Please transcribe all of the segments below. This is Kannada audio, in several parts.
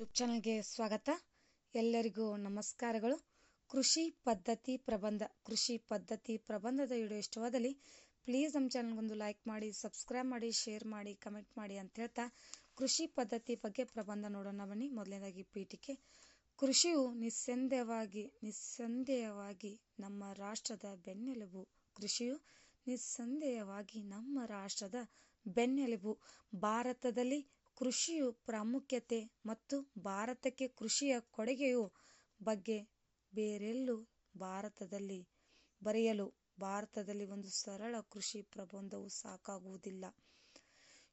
ಯೂಟ್ಯೂಬ್ ಚಾನಲ್ಗೆ ಸ್ವಾಗತ. ಎಲ್ಲರಿಗೂ ನಮಸ್ಕಾರಗಳು. ಕೃಷಿ ಪದ್ಧತಿ ಪ್ರಬಂಧ, ಕೃಷಿ ಪದ್ಧತಿ ಪ್ರಬಂಧದ ವಿಡಿಯೋ ಇಷ್ಟವಾದಲ್ಲಿ ಪ್ಲೀಸ್ ನಮ್ಮ ಚಾನಲ್ಗೊಂದು ಲೈಕ್ ಮಾಡಿ ಸಬ್ಸ್ಕ್ರೈಬ್ ಮಾಡಿ ಶೇರ್ ಮಾಡಿ ಕಮೆಂಟ್ ಮಾಡಿ ಅಂತ ಹೇಳ್ತಾ ಕೃಷಿ ಪದ್ಧತಿ ಬಗ್ಗೆ ಪ್ರಬಂಧ ನೋಡೋಣ ಬನ್ನಿ. ಮೊದಲನೇದಾಗಿ ಪೀಠಿಕೆ. ಕೃಷಿಯು ನಿಸ್ಸಂದೇಹವಾಗಿ ನಿಸ್ಸಂದೇಹವಾಗಿ ನಮ್ಮ ರಾಷ್ಟ್ರದ ಬೆನ್ನೆಲುಬು. ಕೃಷಿಯು ನಿಸ್ಸಂದೇಹವಾಗಿ ನಮ್ಮ ರಾಷ್ಟ್ರದ ಬೆನ್ನೆಲುಬು. ಭಾರತದಲ್ಲಿ ಕೃಷಿಯು ಪ್ರಾಮುಖ್ಯತೆ ಮತ್ತು ಭಾರತಕ್ಕೆ ಕೃಷಿಯ ಕೊಡುಗೆಯು ಬಗ್ಗೆ ಬೇರೆಲ್ಲೂ ಭಾರತದಲ್ಲಿ ಬರೆಯಲು ಭಾರತದಲ್ಲಿ ಒಂದು ಸರಳ ಕೃಷಿ ಪ್ರಬಂಧವು ಸಾಕಾಗುವುದಿಲ್ಲ.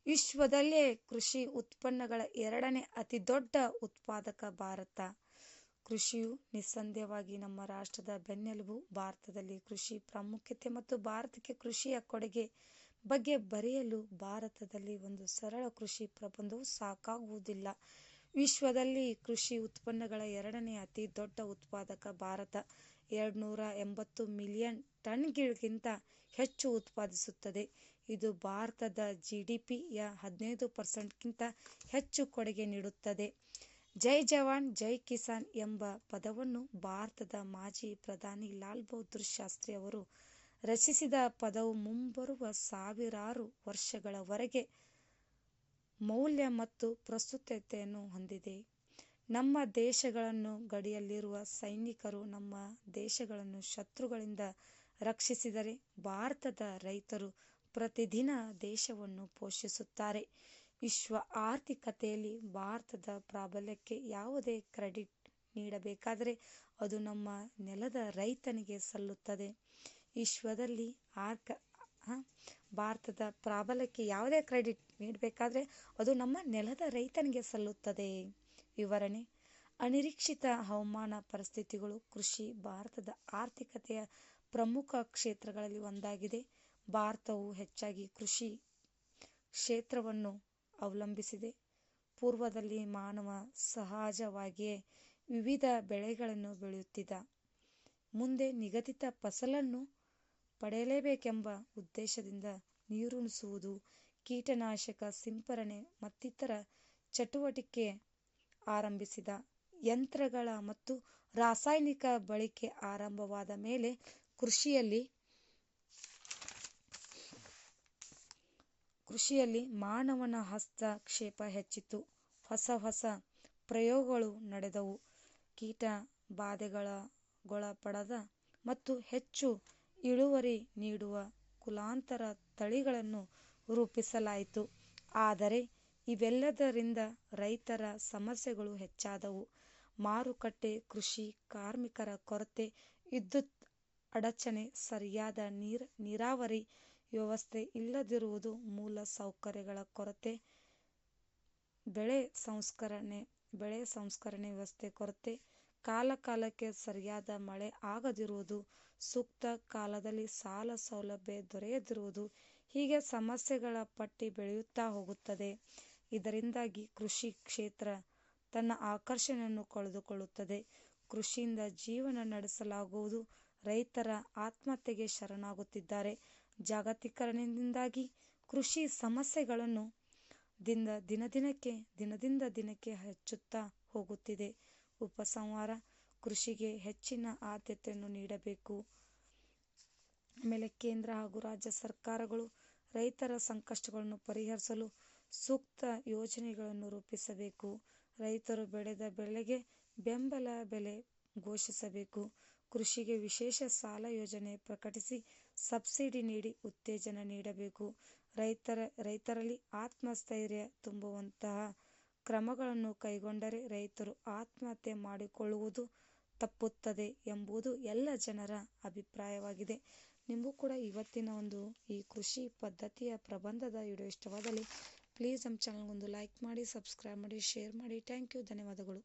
ವಿಶ್ವದಲ್ಲೇ ಕೃಷಿ ಉತ್ಪನ್ನಗಳ ಎರಡನೇ ಅತಿ ದೊಡ್ಡ ಉತ್ಪಾದಕ ಭಾರತ. ಕೃಷಿಯು ನಿಸ್ಸಂದೇಹವಾಗಿ ನಮ್ಮ ರಾಷ್ಟ್ರದ ಬೆನ್ನೆಲುಬು. ಭಾರತದಲ್ಲಿ ಕೃಷಿ ಪ್ರಾಮುಖ್ಯತೆ ಮತ್ತು ಭಾರತಕ್ಕೆ ಕೃಷಿಯ ಕೊಡುಗೆ ಬಗ್ಗೆ ಬರೆಯಲು ಭಾರತದಲ್ಲಿ ಒಂದು ಸರಳ ಕೃಷಿ ಪ್ರಬಂಧವು ಸಾಕಾಗುವುದಿಲ್ಲ. ವಿಶ್ವದಲ್ಲಿ ಕೃಷಿ ಉತ್ಪನ್ನಗಳ ಎರಡನೇ ಅತಿ ದೊಡ್ಡ ಉತ್ಪಾದಕ ಭಾರತ. ಎರಡ್ನೂರ ಎಂಬತ್ತು ಮಿಲಿಯನ್ ಟನ್ಗಳಿಗಿಂತ ಹೆಚ್ಚು ಉತ್ಪಾದಿಸುತ್ತದೆ. ಇದು ಭಾರತದ ಜಿ ಡಿ ಪಿಯ ಹದಿನೈದು ಪರ್ಸೆಂಟ್ಗಿಂತ ಹೆಚ್ಚು ಕೊಡುಗೆ ನೀಡುತ್ತದೆ. ಜೈ ಜವಾನ್, ಜೈ ಕಿಸಾನ್ ಎಂಬ ಪದವನ್ನು ಭಾರತದ ಮಾಜಿ ಪ್ರಧಾನಿ ಲಾಲ್ ಬಹದ್ದೂರ್ ಶಾಸ್ತ್ರಿ ಅವರು ರಚಿಸಿದ ಪದವು ಮುಂಬರುವ ಸಾವಿರಾರು ವರ್ಷಗಳವರೆಗೆ ಮೌಲ್ಯ ಮತ್ತು ಪ್ರಸ್ತುತತೆಯನ್ನು ಹೊಂದಿದೆ. ನಮ್ಮ ದೇಶಗಳನ್ನು ಗಡಿಯಲ್ಲಿರುವ ಸೈನಿಕರು ನಮ್ಮ ದೇಶಗಳನ್ನು ಶತ್ರುಗಳಿಂದ ರಕ್ಷಿಸಿದರೆ ಭಾರತದ ರೈತರು ಪ್ರತಿದಿನ ದೇಶವನ್ನು ಪೋಷಿಸುತ್ತಾರೆ. ವಿಶ್ವ ಆರ್ಥಿಕತೆಯಲ್ಲಿ ಭಾರತದ ಪ್ರಾಬಲ್ಯಕ್ಕೆ ಯಾವುದೇ ಕ್ರೆಡಿಟ್ ನೀಡಬೇಕಾದರೆ ಅದು ನಮ್ಮ ನೆಲದ ರೈತನಿಗೆ ಸಲ್ಲುತ್ತದೆ. ವಿಶ್ವದಲ್ಲಿ ಆರ್ಕ ಭಾರತದ ಪ್ರಾಬಲ್ಯಕ್ಕೆ ಯಾವುದೇ ಕ್ರೆಡಿಟ್ ನೀಡಬೇಕಾದ್ರೆ ಅದು ನಮ್ಮ ನೆಲದ ರೈತನಿಗೆ ಸಲ್ಲುತ್ತದೆ. ವಿವರಣೆ, ಅನಿರೀಕ್ಷಿತ ಹವಾಮಾನ ಪರಿಸ್ಥಿತಿಗಳು ಕೃಷಿ, ಭಾರತದ ಆರ್ಥಿಕತೆಯ ಪ್ರಮುಖ ಕ್ಷೇತ್ರಗಳಲ್ಲಿ ಒಂದಾಗಿದೆ. ಭಾರತವು ಹೆಚ್ಚಾಗಿ ಕೃಷಿ ಕ್ಷೇತ್ರವನ್ನು ಅವಲಂಬಿಸಿದೆ. ಪೂರ್ವದಲ್ಲಿ ಮಾನವ ಸಹಜವಾಗಿಯೇ ವಿವಿಧ ಬೆಳೆಗಳನ್ನು ಬೆಳೆಯುತ್ತಿದ್ದ. ಮುಂದೆ ನಿಗದಿತ ಫಸಲನ್ನು ಪಡೆಯಲೇಬೇಕೆಂಬ ಉದ್ದೇಶದಿಂದ ನೀರುಣಿಸುವುದು ಕೀಟನಾಶಕ ಸಿಂಪರಣೆ ಮತ್ತಿತರ ಚಟುವಟಿಕೆ ಆರಂಭಿಸಿದ ಯಂತ್ರಗಳ ಮತ್ತು ರಾಸಾಯನಿಕ ಬಳಕೆ ಆರಂಭವಾದ ಮೇಲೆ ಕೃಷಿಯಲ್ಲಿ ಕೃಷಿಯಲ್ಲಿ ಮಾನವನ ಹಸ್ತಕ್ಷೇಪ ಹೆಚ್ಚಿತು ಹೊಸ ಹೊಸ ಪ್ರಯೋಗಗಳು ನಡೆದವು. ಕೀಟ ಬಾಧೆಗೊಳಪಡದ ಮತ್ತು ಹೆಚ್ಚು ಇಳುವರಿ ನೀಡುವ ಕುಲಾಂತರ ತಳಿಗಳನ್ನು ರೂಪಿಸಲಾಯಿತು. ಆದರೆ ಇವೆಲ್ಲದರಿಂದ ರೈತರ ಸಮಸ್ಯೆಗಳು ಹೆಚ್ಚಾದವು. ಮಾರುಕಟ್ಟೆ, ಕೃಷಿ, ಕಾರ್ಮಿಕರ ಕೊರತೆ, ವಿದ್ಯುತ್ ಅಡಚಣೆ, ಸರಿಯಾದ ನೀರ, ನೀರಾವರಿ ವ್ಯವಸ್ಥೆ ಇಲ್ಲದಿರುವುದು ಮೂಲ ಸೌಕರ್ಯಗಳ ಕೊರತೆ. ಬೆಳೆ ಸಂಸ್ಕರಣೆ ಬೆಳೆ ಸಂಸ್ಕರಣೆ ವ್ಯವಸ್ಥೆ ಕೊರತೆ. ಕಾಲಕಾಲಕ್ಕೆ ಸರಿಯಾದ ಮಳೆ ಆಗದಿರುವುದು, ಸೂಕ್ತ ಕಾಲದಲ್ಲಿ ಸಾಲ ಸೌಲಭ್ಯ ದೊರೆಯದಿರುವುದು ಹೀಗೆ ಸಮಸ್ಯೆಗಳ ಪಟ್ಟಿ ಬೆಳೆಯುತ್ತಾ ಹೋಗುತ್ತದೆ. ಇದರಿಂದಾಗಿ ಕೃಷಿ ಕ್ಷೇತ್ರ ತನ್ನ ಆಕರ್ಷಣೆಯನ್ನು ಕಳೆದುಕೊಳ್ಳುತ್ತದೆ. ಕೃಷಿಯಿಂದ ಜೀವನ ನಡೆಸಲಾಗುವುದು, ರೈತರ ಆತ್ಮಹತ್ಯೆಗೆ ಶರಣಾಗುತ್ತಿದ್ದಾರೆ. ಜಾಗತೀಕರಣದಿಂದಾಗಿ ಕೃಷಿ ಸಮಸ್ಯೆಗಳನ್ನು ದಿನ ದಿನಕ್ಕೆ ದಿನದಿಂದ ದಿನಕ್ಕೆ ಹೆಚ್ಚುತ್ತಾ ಹೋಗುತ್ತಿದೆ. ಉಪಸಂಹಾರ ಕೃಷಿಗೆ ಹೆಚ್ಚಿನ ಆದ್ಯತೆಯನ್ನು ನೀಡಬೇಕು. ಆಮೇಲೆ ಕೇಂದ್ರ ಹಾಗೂ ರಾಜ್ಯ ಸರ್ಕಾರಗಳು ರೈತರ ಸಂಕಷ್ಟಗಳನ್ನು ಪರಿಹರಿಸಲು ಸೂಕ್ತ ಯೋಜನೆಗಳನ್ನು ರೂಪಿಸಬೇಕು. ರೈತರು ಬೆಳೆದ ಬೆಳೆಗೆ ಬೆಂಬಲ ಬೆಲೆ ಘೋಷಿಸಬೇಕು. ಕೃಷಿಗೆ ವಿಶೇಷ ಸಾಲ ಯೋಜನೆ ಪ್ರಕಟಿಸಿ ಸಬ್ಸಿಡಿ ನೀಡಿ ಉತ್ತೇಜನ ನೀಡಬೇಕು. ರೈತರ, ರೈತರಲ್ಲಿ ಆತ್ಮಸ್ಥೈರ್ಯ ತುಂಬುವಂತಹ ಕ್ರಮಗಳನ್ನು ಕೈಗೊಂಡರೆ ರೈತರು ಆತ್ಮಹತ್ಯೆ ಮಾಡಿಕೊಳ್ಳುವುದು ತಪ್ಪುತ್ತದೆ ಎಂಬುದು ಎಲ್ಲ ಜನರ ಅಭಿಪ್ರಾಯವಾಗಿದೆ. ನಿಮಗೂ ಕೂಡ ಇವತ್ತಿನ ಒಂದು ಈ ಕೃಷಿ ಪದ್ಧತಿಯ ಪ್ರಬಂಧದ ವಿಡಿಯೋ ಇಷ್ಟವಾದಲ್ಲಿ ಪ್ಲೀಸ್ ನಮ್ಮ ಚಾನಲ್ಗೊಂದು ಲೈಕ್ ಮಾಡಿ ಸಬ್ಸ್ಕ್ರೈಬ್ ಮಾಡಿ ಶೇರ್ ಮಾಡಿ. ಥ್ಯಾಂಕ್ ಯು ಧನ್ಯವಾದಗಳು.